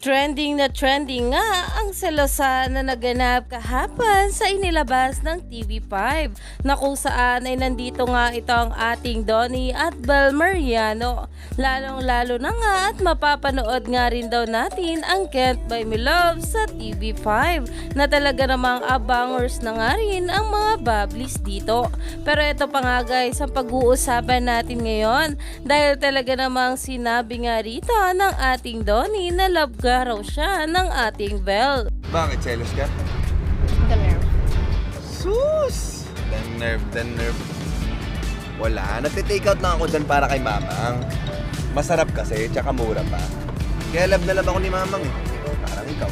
Trending na trending nga ang selosa na naganap kahapon sa inilabas ng TV5 na kung saan ay nandito nga ito ang ating Donnie at Bel Mariano. Lalong lalo na nga at mapapanood nga rin daw natin ang Can't Buy Me Love sa TV5 na talaga namang abangers na nga rin ang mga bablis dito. Pero ito pa nga guys ang pag-uusapan natin ngayon dahil talaga namang sinabi nga rito ng ating Donnie na love ka raw siya ng ating Belle. Bakit? Selos ka? The nerve. Sus! Den nerve, den nerve. Wala. Nagte-take out na ako dyan para kay Mamang. Masarap kasi, tsaka mura pa. Kaya love na love ako ni Mamang eh. Parang ikaw.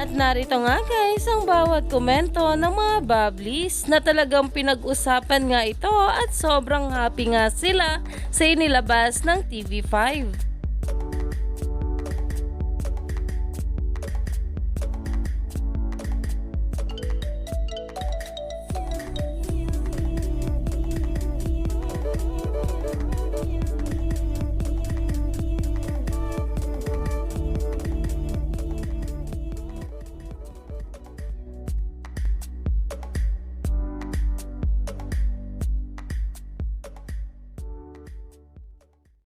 At narito nga guys ang bawat komento ng mga bablis na talagang pinag-usapan nga ito at sobrang happy nga sila sa inilabas ng TV5.